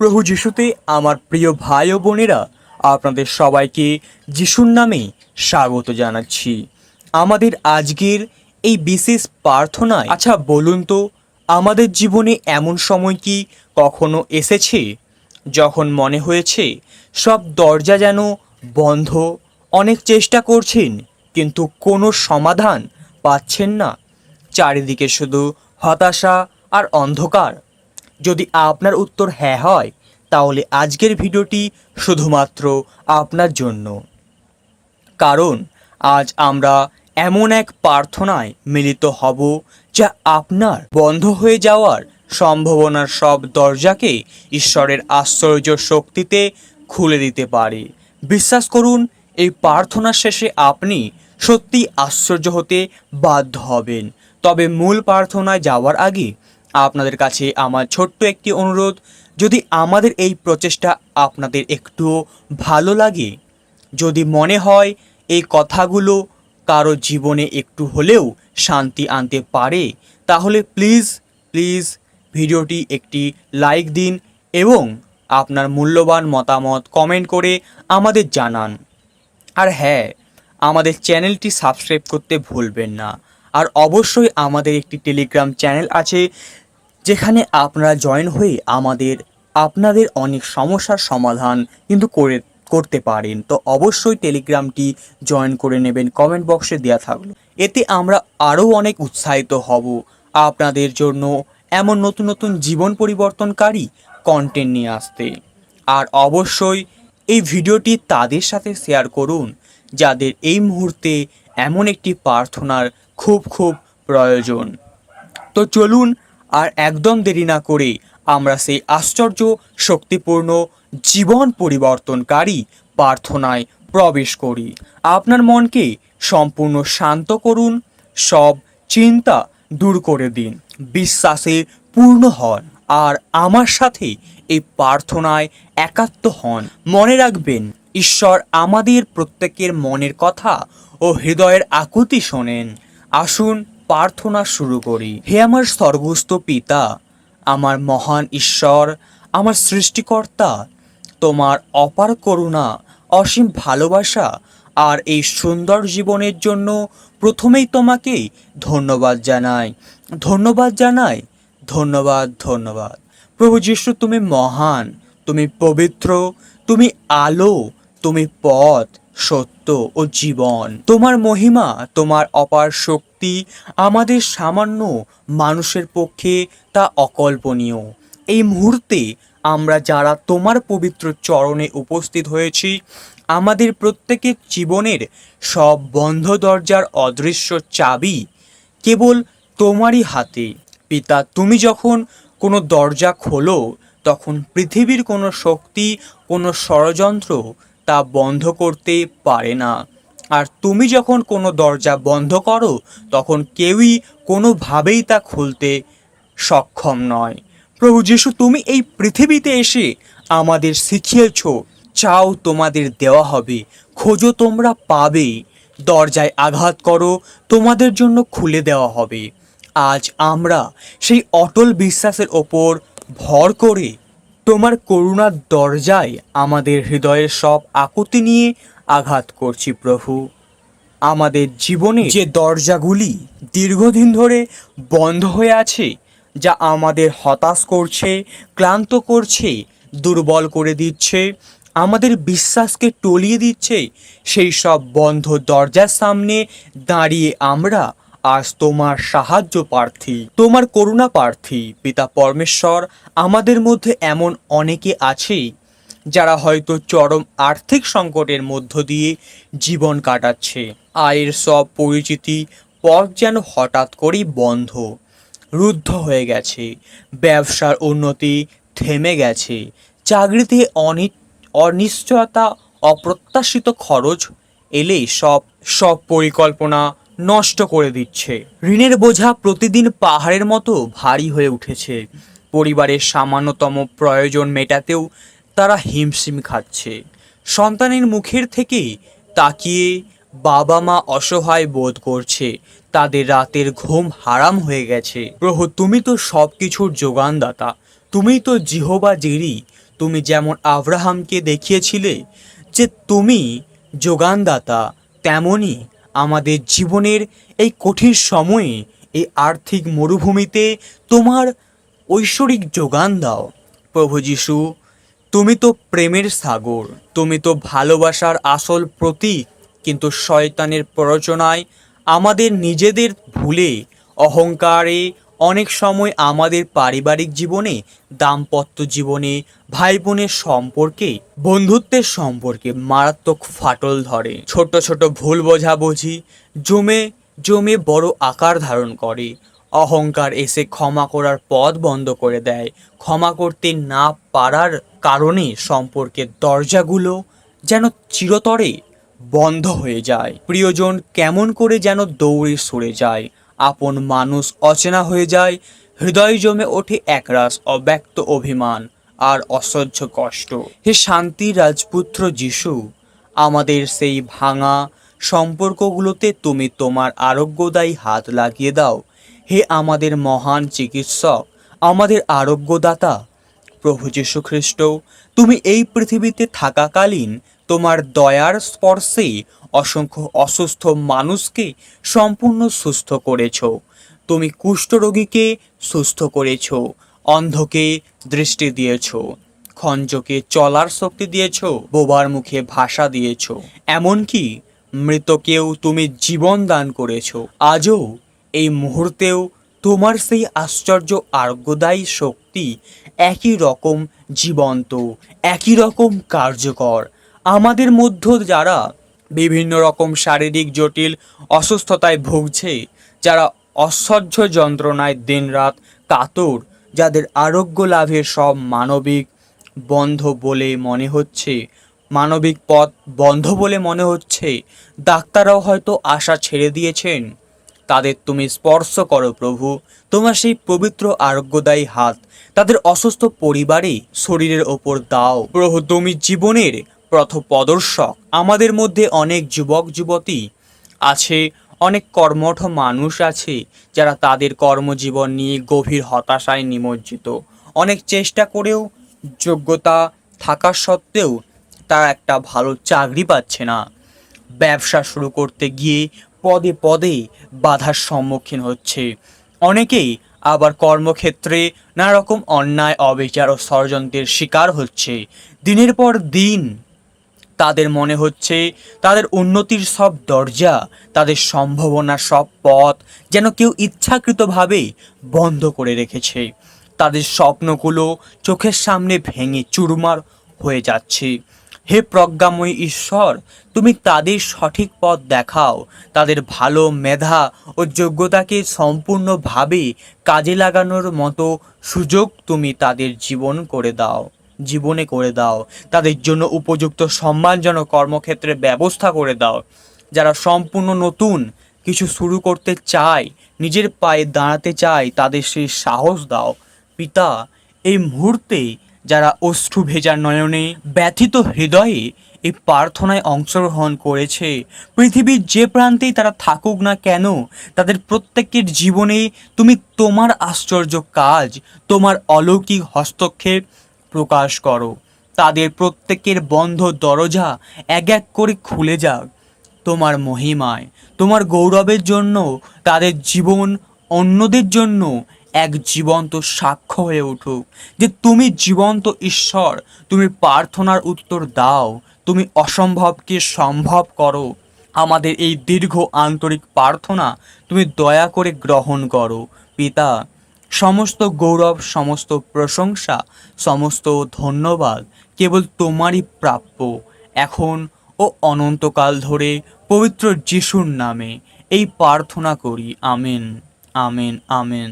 প্রভু যিশুতে আমার প্রিয় ভাই ও বোনেরা, আপনাদের সবাইকে যিশুর নামে স্বাগত জানাচ্ছি। আমাদের আজকের এই বিশেষ প্রার্থনায় আচ্ছা বলুন তো, আমাদের জীবনে এমন সময় কি কখনো এসেছে যখন মনে হয়েছে সব দরজা যেন বন্ধ, অনেক চেষ্টা করছেন, কিন্তু কোনো সমাধান পাচ্ছেন না? চারিদিকে শুধু হতাশা আর অন্ধকার। যদি আপনার উত্তর হ্যাঁ হয়, তাহলে আজকের ভিডিওটি শুধুমাত্র আপনার জন্য। কারণ, আজ আমরা এমন এক প্রার্থনায় মিলিত হব যা আপনার বন্ধ হয়ে যাওয়ার সম্ভাবনার সব দরজাকে ঈশ্বরের আশ্চর্য শক্তিতে খুলে দিতে পারে। বিশ্বাস করুন, এই প্রার্থনার শেষে আপনি সত্যি আশ্চর্য হতে বাধ্য হবেন। তবে মূল প্রার্থনায় যাওয়ার আগে আপনাদের কাছে আমার ছোট্ট একটি অনুরোধ, যদি আমাদের এই প্রচেষ্টা আপনাদের একটুও ভালো লাগে, যদি মনে হয় এই কথাগুলো কারও জীবনে একটু হলেও শান্তি আনতে পারে, তাহলে প্লিজ প্লিজ ভিডিওটি একটি লাইক দিন এবং আপনার মূল্যবান মতামত কমেন্ট করে আমাদের জানান। আর হ্যাঁ আমাদের চ্যানেলটি সাবস্ক্রাইব করতে ভুলবেন না। আর অবশ্যই আমাদের একটি টেলিগ্রাম চ্যানেল আছে যেখানে আপনারা জয়েন হয়ে আমাদের, আপনাদের অনেক সমস্যার সমাধান কিন্তু করে, করতে পারেন। তো অবশ্যই টেলিগ্রামটি জয়েন করে নেবেন কমেন্ট বক্সে দেওয়া থাকল। এতে আমরা আরও অনেক উৎসাহিত হব। আপনাদের জন্য এমন নতুন নতুন জীবন পরিবর্তনকারী কন্টেন্ট নিয়ে আসতে। আর অবশ্যই এই ভিডিওটি তাদের সাথে শেয়ার করুন, যাদের এই মুহূর্তে এমন একটি প্রার্থনার খুব খুব প্রয়োজন। তো চলুন আর একদম দেরি না করে আমরা সেই আশ্চর্য, শক্তিপূর্ণ, জীবন পরিবর্তনকারী প্রার্থনায় প্রবেশ করি। আপনার মনকে সম্পূর্ণ শান্ত করুন, সব চিন্তা দূর করে দিন, বিশ্বাসে পূর্ণ হন, আর আমার সাথে এই প্রার্থনায় একাত্ম হন। মনে রাখবেন, ঈশ্বর আমাদের প্রত্যেকের মনের কথা ও হৃদয়ের আকুতি শোনেন। আসুন প্রার্থনা শুরু করি। হে আমার স্বর্গস্থ পিতা, আমার মহান ঈশ্বর, আমার সৃষ্টিকর্তা, তোমার অপার করুণা, অসীম ভালোবাসা আর এই সুন্দর জীবনের জন্য প্রথমেই তোমাকে ধন্যবাদ জানাই। ধন্যবাদ জানাই, ধন্যবাদ ধন্যবাদ। প্রভু যিশু, তুমি মহান, তুমি পবিত্র, তুমি আলো, তুমি পথ, সত্য ও জীবন। তোমার মহিমা, তোমার অপার শক্তি আমাদের সামান্য মানুষের পক্ষে তা অকল্পনীয়। এই মুহূর্তে আমরা যারা তোমার পবিত্র চরণে উপস্থিত হয়েছি, আমাদের প্রত্যেকের জীবনের সব বন্ধ দরজার অদৃশ্য চাবি কেবল তোমারই হাতে। পিতা, তুমি যখন কোনো দরজা খোলো, তখন পৃথিবীর কোনো শক্তি, কোনো ষড়যন্ত্র তা বন্ধ করতে পারে না। আর তুমি যখন কোনো দরজা বন্ধ করো, তখন কেউই কোনোভাবেই তা খুলতে সক্ষম নয়। প্রভু যিশু, তুমি এই পৃথিবীতে এসে আমাদের শিখিয়েছ, চাও তোমাদের দেওয়া হবে, খোঁজো তোমরা পাবে, দরজায় আঘাত করো, তোমাদের জন্য খুলে দেওয়া হবে। আজ আমরা সেই অটল বিশ্বাসের ওপর ভর করে তোমার করুণার দরজায় আমাদের হৃদয়ের সব আকুতি নিয়ে আঘাত করছি প্রভু। আমাদের জীবনে যে দরজাগুলি দীর্ঘদিন ধরে বন্ধ হয়ে আছে, যা আমাদের হতাশ করছে, ক্লান্ত করছে, দুর্বল করে দিচ্ছে, আমাদের বিশ্বাসকে টলিয়ে দিচ্ছে, সেই সব বন্ধ দরজার সামনে দাঁড়িয়ে আমরা আজ তোমার সাহায্য প্রার্থী, তোমার করুণা প্রার্থী, পিতা পরমেশ্বর, আমাদের মধ্যে এমন অনেকে আছে যারা হয়তো চরম আর্থিক সংকটের মধ্য দিয়ে জীবন কাটাচ্ছে। আয়ের সব পরিচিতি পথ যেন হঠাৎ করেই বন্ধ, রুদ্ধ হয়ে গেছে। ব্যবসার উন্নতি থেমে গেছে। চাকরিতে অনি অনিশ্চয়তা, অপ্রত্যাশিত খরচ এলে সব সব পরিকল্পনা নষ্ট করে দিচ্ছে। ঋণের বোঝা প্রতিদিন পাহাড়ের মতো ভারী হয়ে উঠেছে। পরিবারের সামান্যতম প্রয়োজন মেটাতেও তারা হিমশিম খাচ্ছে। সন্তানের মুখের থেকে তাকিয়ে বাবা মা অসহায় বোধ করছে। তাদের রাতের ঘুম হারাম হয়ে গেছে। প্রভু, তুমি তো সব কিছুর যোগানদাতা। তুমি তো জিহবা জেরি। তুমি যেমন আব্রাহামকে দেখিয়েছিলে যে তুমি যোগানদাতা, তেমনি আমাদের জীবনের এই কঠিন সময়ে এই আর্থিক মরুভূমিতে তোমার ঐশ্বরিক যোগান দাও। প্রভু যিশু তুমি তো প্রেমের সাগর, তুমি তো ভালোবাসার আসল প্রতীক, কিন্তু শয়তানের প্ররোচনায় আমাদের নিজেদের ভুলে, অহংকারে অনেক সময় আমাদের পারিবারিক জীবনে, দাম্পত্য জীবনে ভাই বোনের সম্পর্কে, বন্ধুত্বের সম্পর্কে মারাত্মক ফাটল ধরে। ছোট ছোট ভুল বোঝাবুঝি জমে জমে বড় আকার ধারণ করে। অহংকার এসে ক্ষমা করার পথ বন্ধ করে দেয়। ক্ষমা করতে না পারার কারণে সম্পর্কের দরজাগুলো যেন চিরতরে বন্ধ হয়ে যায়। প্রিয়জন, কেমন করে যেন দৌড়ে সরে যায়। আপন মানুষ অচেনা হয়ে যায়। হৃদয় জমে ওঠে একরাশ অব্যক্ত অভিমান আর অসহ্য কষ্ট। হে শান্তি রাজপুত্র যিশু, আমাদের সেই ভাঙা সম্পর্কগুলোতে তুমি তোমার আরোগ্যদায়ী হাত লাগিয়ে দাও। হে আমাদের মহান চিকিৎসক, আমাদের আরোগ্যদাতা। প্রভু যীশু খ্রিস্ট তুমি এই পৃথিবীতে থাকাকালীন তোমার দয়ার স্পর্শে অসংখ্য অসুস্থ মানুষকে সম্পূর্ণ সুস্থ করেছ। তুমি কুষ্ঠরোগীকে সুস্থ করেছ, অন্ধকে দৃষ্টি দিয়েছ, খঞ্জকে চলার শক্তি দিয়েছ, বোবার মুখে ভাষা দিয়েছ। এমনকি মৃতকেও তুমি জীবন দান করেছ। আজও এই মুহূর্তেও তোমার সেই আশ্চর্য আরোগ্যদায়ী শক্তি একই রকম জীবন্ত, একই রকম কার্যকর। আমাদের মধ্য যারা বিভিন্ন রকম শারীরিক জটিল অসুস্থতায় ভুগছে, যারা অসহ্য যন্ত্রণায় দিনরাত কাতর, যাদের আরোগ্য লাভের সব মানবিক বন্ধ বলে মনে হচ্ছে, মানবিক পথ বন্ধ বলে মনে হচ্ছে, ডাক্তাররাও হয়তো আশা ছেড়ে দিয়েছেন। তাদের তুমি স্পর্শ করো প্রভু। তোমার সেই পবিত্র আরোগ্যদায়ী হাত, তাদের অসুস্থ পরিবারে শরীরের ওপর দাও। প্রভু, তুমি জীবনের প্রথপদর্শক আমাদের মধ্যে অনেক যুবক, যুবতী আছে, অনেক কর্মঠ মানুষ আছে, যারা তাদের কর্মজীবন নিয়ে গভীর হতাশায় নিমজ্জিত। অনেক চেষ্টা করেও যোগ্যতা থাকা সত্ত্বেও তারা একটা ভালো চাকরি পাচ্ছে না। ব্যবসা শুরু করতে গিয়ে পদে পদে বাধার সম্মুখীন হচ্ছে। অনেকেই আবার কর্মক্ষেত্রে নানা রকম অন্যায়, অবিচার ও ষড়যন্ত্রের শিকার হচ্ছে। দিনের পর দিন তাদের মনে হচ্ছে তাদের উন্নতির সব দরজা, তাদের সম্ভাবনার সব পথ যেন কেউ ইচ্ছাকৃতভাবে বন্ধ করে রেখেছে। তাদের স্বপ্নগুলো চোখের সামনে ভেঙে চুরমার হয়ে যাচ্ছে। হে প্রজ্ঞাময়ী ঈশ্বর, তুমি তাদের সঠিক পথ দেখাও। তাদের ভালো মেধা ও যোগ্যতাকে সম্পূর্ণভাবে কাজে লাগানোর মতো সুযোগ তুমি তাদের জীবন করে দাও, জীবনে করে দাও। তাদের জন্য উপযুক্ত সম্মানজনক কর্মক্ষেত্রে ব্যবস্থা করে দাও। যারা সম্পূর্ণ নতুন, কিছু শুরু করতে চায়, নিজের পায়ে দাঁড়াতে চায়, তাদের সেই সাহস দাও। পিতা, এই মুহূর্তে যারা অশ্রু ভেজা নয়নে ব্যথিত হৃদয়ে এই প্রার্থনায় অংশগ্রহণ করেছে। পৃথিবীর যে প্রান্তেই তারা থাকুক না কেন, তাদের প্রত্যেকের জীবনে তুমি তোমার আশ্চর্য কাজ, তোমার অলৌকিক হস্তক্ষেপ প্রকাশ করো। তাদের প্রত্যেকের বন্ধ দরজা এক এক করে খুলে যাক। তোমার মহিমায়, তোমার গৌরবের জন্য, তাদের জীবন অন্যদের জন্য এক জীবন্ত সাক্ষ্য হয়ে উঠুক যে তুমি জীবন্ত ঈশ্বর, তুমি প্রার্থনার উত্তর দাও, তুমি অসম্ভবকে সম্ভব করো। আমাদের এই দীর্ঘ আন্তরিক প্রার্থনা তুমি দয়া করে গ্রহণ করো। পিতা, সমস্ত গৌরব, সমস্ত প্রশংসা, সমস্ত ধন্যবাদ কেবল তোমারই প্রাপ্য এখন ও অনন্তকাল ধরে পবিত্র যিশুর নামে। এই প্রার্থনা করি। Amen amen amen.